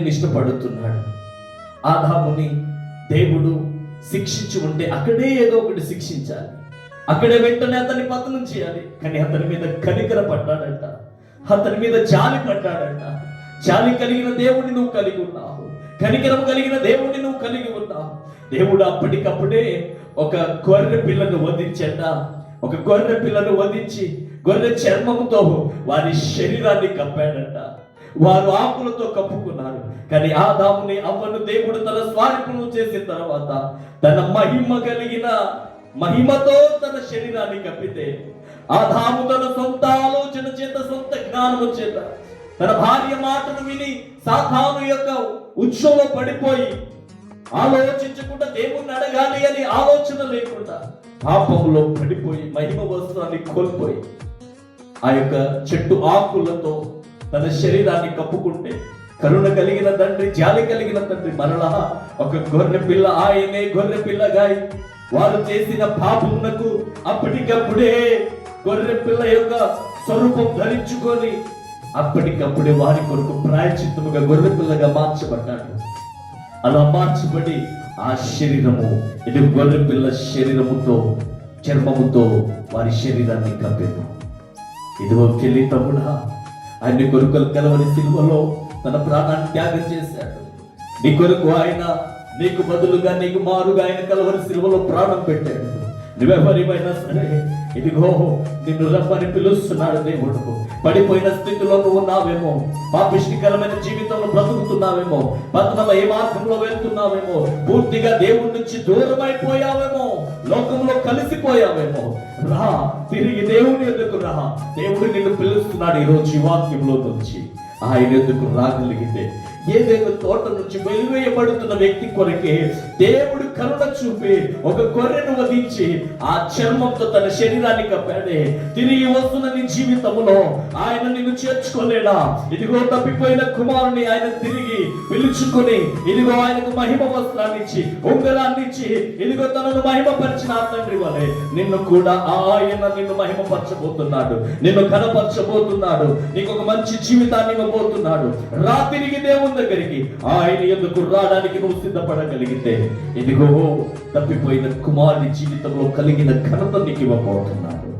ఇష్టపడుతున్నాడు. ఆదాముని దేవుడు శిక్షించి ఉంటే అక్కడే ఏదో ఒకటి శిక్షించాలి. అక్కడే వెంటనే అతన్ని పతనం చేయాలి. కానీ అతని మీద కనికర పడ్డాడంట. అతని మీద జాలి పడ్డాడంట. జాలి కలిగిన దేవుడిని నువ్వు కలిగి ఉన్నావు. కనికరం కలిగిన దేవుడిని నువ్వు కలిగి ఉన్నావు. దేవుడు అప్పటికప్పుడే ఒక గొర్రె పిల్లను వధించంట ఒక గొర్రె పిల్లను వధించి గొర్రె చర్మముతో వారి శరీరాన్ని కప్పాడంట. వారు ఆకులతో కప్పుకున్నారు. కానీ ఆదాముని అవ్వను దేవుడు తన స్వారూపము చేసిన తర్వాత తన మహిమ కలిగిన మహిమతో తన శరీరాన్ని కప్పితే ఆదాము తన సొంత ఆలోచన చేత సొంత జ్ఞానము చేత తన భార్య మాటను విని సాధాను యొక్క ఉత్సవంలో పడిపోయి ఆలోచించకుండా దేవుణ్ణి అడగాలి అని ఆలోచన లేకుండా పాపంలో పడిపోయి మహిమ వస్త్రాన్ని కోల్పోయి ఆ యొక్క చెట్టు ఆకులతో తన శరీరాన్ని కప్పుకుంటే కరుణ కలిగిన తండ్రి జాలి కలిగిన తండ్రి మరలా ఒక గొర్రె పిల్ల ఆయనే గొర్రె పిల్లగాయి. వారు చేసిన పాపమునకు అప్పటికప్పుడే గొర్రె పిల్ల యొక్క స్వరూపం ధరించుకొని అప్పటికప్పుడే వారి కొరకు ప్రాయచిత్తముగా గొర్రె పిల్లగా మార్చబడ్డాడు. అలా మార్చబడి ఆ శరీరము ఇది గొర్రె పిల్ల శరీరముతో చర్మముతో వారి శరీరాన్ని కప్పారు ఇదిగో చెల్లి తమ్ముడా ఆయన కొరుకులు కలవని సిలువలో తన ప్రాణాన్ని త్యాగం చేశాడు. నీ కొరకు ఆయన నీకు బదులుగా నీకు మారుగా ఆయన కలవని సిలువలో ప్రాణం పెట్టాడు. నువ్వెవరివైనా సరే ఇదిగో నిన్ను రమ్మని పిలుస్తున్నాడు దేవుడు. పడిపోయిన స్థితిలో నువ్వు ఉన్నావేమో పాపిష్టికరమైన జీవితంలో బ్రతుకుతున్నావేమో పతనమయ్యే మార్గంలో వెళ్తున్నావేమో పూర్తిగా దేవుడి నుంచి దూరం అయిపోయావేమో లోకంలో కలిసిపోయావేమో. రా తిరిగి దేవుని ఎందుకు రా. దేవుడు నిన్ను పిలుస్తున్నాడు ఈ రోజు ఈ వాక్యంలో నుంచి. ఆయన ఎందుకు రాగలిగితే ఏదైనా తోట నుంచి వెలివేయబడుతున్న వ్యక్తి కొరకే దేవుడు కరుణ చూపి ఒక గొర్రెను వధించి ఆ చర్మంతో తన శరీరాన్ని కప్పాడే తిరిగి వస్తున్న నీ జీవితంలో ఆయన నిన్ను చేర్చుకోలేడా? ఇదిగో తప్పిపోయిన కుమారుని ఆయన తిరిగి పిలుచుకొని ఇదిగో ఆయనకు మహిమ వస్త్రాన్ని ఇచ్చి ఉంగరాన్ని ఇచ్చి ఇదిగో తనను మహిమపరిచిన తండ్రి వలె నిన్ను కూడా ఆయన నిన్ను మహిమపరచబోతున్నాడు. నిన్ను కనపరచబోతున్నాడు నీకు ఒక మంచి జీవితాన్ని ఇవ్వబోతున్నాడు. రా తిరిగి దేవుని దగ్గరికి ఆయన ఎందుకు రావడానికి నువ్వు సిద్ధపడగలిగితే ఇదిగో తప్పిపోయిన కుమారుని జీవితంలో కలిగిన ఘనత నీకు ఇవ్వబోతున్నాడు